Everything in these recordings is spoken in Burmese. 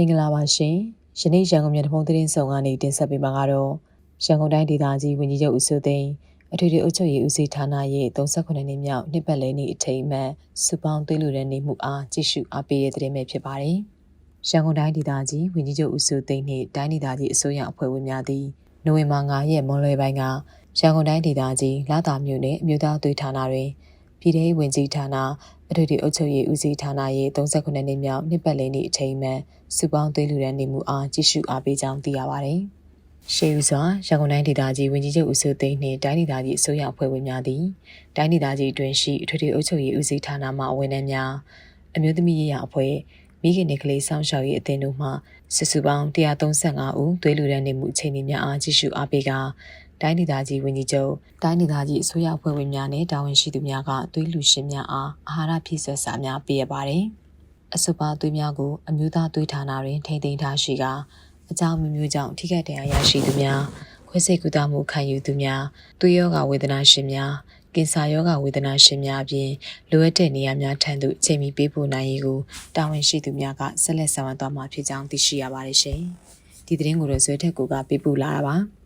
င်္ဂလာပါရှင်။ယနေ့ရန်ကုန်မြို့တဖုံသတင်းဆောင်ကနေတင်ဆက်ပေးမှာကတော့ရန်ကုန်တိုင်းဒေသကြီးဝန်ကြီးချုပ်ဦးစိုးသိန်းအထွေထွေအုပ်ချုပ်ရေးဦးစီးဌာနရဲ့38နှစ်မြောက်နှစ်ပတ်လည်နေ့အထိမ်းအမှတ်စုပေါင်းသွေးလူတဲ့နေမှုအားကြည့်ရှုအားပေးတဲ့သတင်းပဲဖြစ်ပါတယ်။ရန်ကုန်တိုင်းဒေသကြီးဝန်ကြီးချုပ်ဦးစိုးသိန်းနှင့်တိုင်းဒေသကြီးအစိုးရအဖွဲ့ဝင်များသည်နိုဝင်ဘာ9ရက်မွန်လွယ်ပိုင်းကရန်ကုန်တိုင်းဒေသကြီးလာတာမြို့နယ်အမျိုးသားသွေးဌာနတွင် ပြည်ထောင်ဝင်ကြီးဌာနအထွေထွေအုပ်ချုပ်ရေးဦးစီးဌာနရဲ့38နှစ်မြောက်နှစ်ပတ်လည်နေ့အထိမ်းအမှတ်စုပေါင်းသွေးလူရန်နေမှုအားကြည့်ရှုအားပေးကြောင်းသိရပါတယ်။ရှေးဦးစွာရန်ကုန်တိုင်းဒေသကြီးဝန်ကြီးချုပ်ဦးစိုးသိန်းနှင့်တိုင်းဒေသကြီးအစိုးရအဖွဲ့ဝင်များသည်တိုင်းဒေသကြီးအတွင်းရှိအထွေထွေအုပ်ချုပ်ရေးဦးစီးဌာနမှဝန်ထမ်းများအမျိုးသမီးရေးရာအဖွဲ့မိခင်နဲ့ကလေးဆောင်ရှောက်ရေးအသင်းတို့မှစစ်စုပေါင်း135ဦးသွေးလူရန်နေမှုအခြေအနေများအားကြည့်ရှုအားပေးက တိုင်းဒေသကြီးဝန်ကြီးချုပ်တိုင်းဒေသကြီးအစိုးရအဖွဲ့ဝင်များနဲ့တာဝန်ရှိသူများကသွေးလူရှင်များအားအာဟာရဖြည့်ဆွတ်စာများပေးရပါတယ်။အဆိုပါသွေးများကိုအမျိုးသားသွေးဌာနတွင်ထိန်းသိမ်းထားရှိကအကြောင်းမျိုးမျိုးကြောင့်ထိခိုက်ဒဏ်ရာရရှိသူများခွဲစိတ်ကုသမှုခံယူသူများသွေးရောဂါဝေဒနာရှင်များကင်ဆာရောဂါဝေဒနာရှင်များအပြင်လိုအပ်တဲ့နေရာများထံသို့အချိန်မီပေးပို့နိုင်ရေးကိုတာဝန်ရှိသူများကဆက်လက်ဆောင်ရွက်သွားမှာဖြစ်ကြောင်းသိရှိရပါတယ်ရှင်။ဒီသတင်းကိုတော့ဇွဲထက်ကိုကပေးပို့လာတာပါ။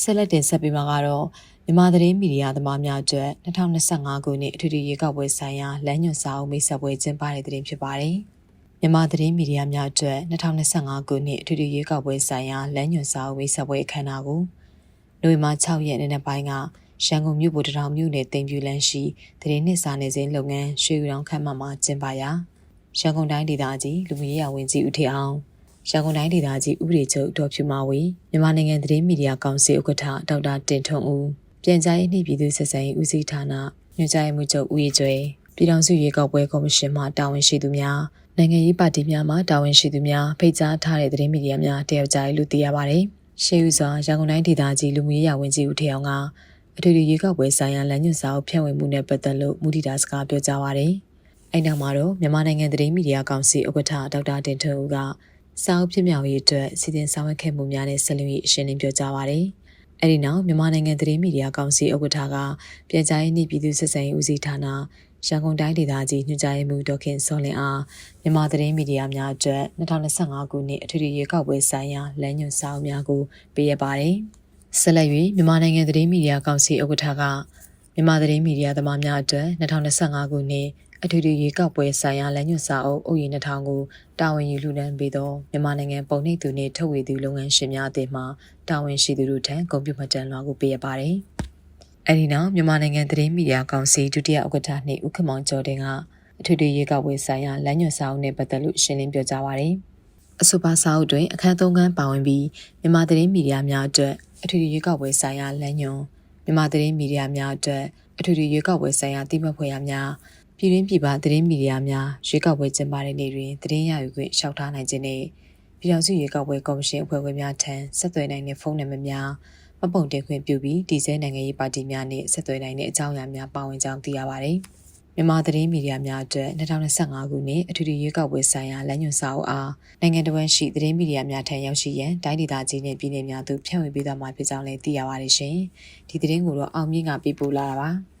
ဆက်လက်တင်ဆက်ပေးမှာကတော့မြန်မာသတင်းမီဒီယာသမားများအတွက်2025ခုနှစ်အထွေထွေရေကောက်ပွဲဆိုင်ရာလမ်းညွှန်စာအုပ်မိတ်ဆက်ပွဲကျင်းပတဲ့သတင်းဖြစ်ပါတယ်။မြန်မာသတင်းမီဒီယာများအတွက်2025ခုနှစ်အထွေထွေရေကောက်ပွဲဆိုင်ရာလမ်းညွှန်စာအုပ်မိတ်ဆက်ပွဲအခမ်းအနားကိုနိုဝင်ဘာ6ရက်နေ့နေ့ပိုင်းကရန်ကုန်မြို့ဗိုလ်တထောင်မြို့နယ်တင်ပြူလန်းရှိသတင်းနှစ်စာနယ်စင်းလုပ်ငန်းရွှေယူတောင်ခမ်းမမှာကျင်းပရာရန်ကုန်တိုင်းဒေသကြီးလူမှုရေးရာဝန်ကြီးဦးထေအောင် ရန်ကုန်တိုင်းဒေသကြီးဥပဒေချုပ်ဒေါ်ဖြူမာဝေမြန်မာနိုင်ငံသတင်းမီဒီယာကောင်စီဥက္ကဋ္ဌဒေါက်တာတင်ထွန်းဦးပြန်ကြားရေးနှင့်ပြည်သူ့ဆက်ဆံရေးဦးစီးဌာနညွှန်ကြားရေးမှူးချုပ်ဦးရီကျွေပြည်ထောင်စုရွေးကောက်ပွဲကော်မရှင်မှတာဝန်ရှိသူများနိုင်ငံရေးပါတီများမှတာဝန်ရှိသူများဖိတ်ကြားထားတဲ့သတင်းမီဒီယာများတယောက်ကြားလို့သိရပါတယ်။ရှေးဦးစွာရန်ကုန်တိုင်းဒေသကြီးလူမှုရေးရာဝန်ကြီးဦးထေအောင်ကအထွေထွေရွေးကောက်ပွဲဆိုင်ရာလမ်းညွှန်စာအုပ်ဖြန့်ဝေမှုနဲ့ပတ်သက်လို့မူတည်တာစကားပြောကြားပါရယ်။အဲ့နောက်မှာတော့မြန်မာနိုင်ငံသတင်းမီဒီယာကောင်စီဥက္ကဋ္ဌဒေါက်တာတင်ထွန်းဦးက စာအုပ်ဖြစ်မြောက်ရေးအတွက်စီစဉ်ဆောင်ရွက်ခဲ့မှုများနဲ့ဆက်လက်ရေးအရှင်းလင်းပြောကြားပါရယ်။အဲ့ဒီနောက်မြန်မာနိုင်ငံသတင်းမီဒီယာကောင်စီဥက္ကဋ္ဌကပြည်ကြားရေးနှင့်ပြည်သူ့ဆက်ဆံရေးဦးစီးဌာနရန်ကုန်တိုင်းဒေသကြီးညွှန်ကြားရေးမှူးဒေါက်ခင်စောလင်အားမြန်မာသတင်းမီဒီယာများအတွက်2025ခုနှစ်အထွေထွေရွေးကောက်ပွဲဆိုင်ရာလမ်းညွှန်စာအုပ်များကိုပေးရပါတယ်။ဆက်လက်၍မြန်မာနိုင်ငံသတင်းမီဒီယာကောင်စီဥက္ကဋ္ဌကမြန်မာသတင်းမီဒီယာသမားများအတွက်2025ခုနှစ် အထွေထွေရွေးကောက်ပွဲဆိုင်ရာလမ်းညွှန်စာအုပ်အုပ်ရည်2000ကိုတာဝန်ယူလူနှန်းပေးသောမြန်မာနိုင်ငံပုံနှိပ်သူနှင့်ထုတ်ဝေသူလုပ်ငန်းရှင်များအသင်းမှတာဝန်ရှိသူတို့ထံဂုဏ်ပြုမှတ်တမ်းလွှာကိုပေးရပါတယ်။အဲဒီနောက်မြန်မာနိုင်ငံသတင်းမီဒီယာကောင်စီဒုတိယဥက္ကဋ္ဌနှင့်ဥက္ကမောင်ကျော်တင်ကအထွေထွေရွေးကောက်ပွဲဆိုင်ရာလမ်းညွှန်စာအုပ်နဲ့ပတ်သက်လို့ရှင်းလင်းပြောကြားပါရယ်။အဆိုပါစာအုပ်တွင်အခန်း၃ခန်းပါဝင်ပြီးမြန်မာသတင်းမီဒီယာများအတွက်အထွေထွေရွေးကောက်ပွဲဆိုင်ရာလမ်းညွှန်မြန်မာသတင်းမီဒီယာများအတွက်အထွေထွေရွေးကောက်ပွဲဆိုင်ရာတိမှတ်ဖွယ်ရာများ ပြည်တွင်းပြည်ပသတင်းမီဒီယာများရွေးကောက်ပွဲကျင်းပတဲ့နေ့တွင်သတင်းရယူခွင့်လျှောက်ထားနိုင်ခြင်းနဲ့ပြည်ထောင်စုရွေးကောက်ပွဲကော်မရှင်အဖွဲ့ဝင်များထံဆက်သွယ်နိုင်တဲ့ဖုန်းနံပါတ်များမပုံတင်ခွင့်ပြုပြီးတည်ဆဲနိုင်ငံရေးပါတီများနဲ့ဆက်သွယ်နိုင်တဲ့အကြောင်းအရာများပါဝင်ကြောင်းသိရပါတယ်။မြန်မာသတင်းမီဒီယာများအတွက်2025ခုနှစ်အထူးရွေးကောက်ပွဲဆိုင်ရာလမ်းညွှန်စာအုပ်အားနိုင်ငံတော်ဝန်ရှိသတင်းမီဒီယာများထံရောက်ရှိရန်တိုင်းဒေသကြီးနဲ့ပြည်내များသို့ဖြန့်ဝေပေးသွားမှာဖြစ်ကြောင်းလည်းသိရပါတယ်ရှင်။ဒီသတင်းကိုတော့အောင်မြင့်ကပေးပို့လာတာပါ။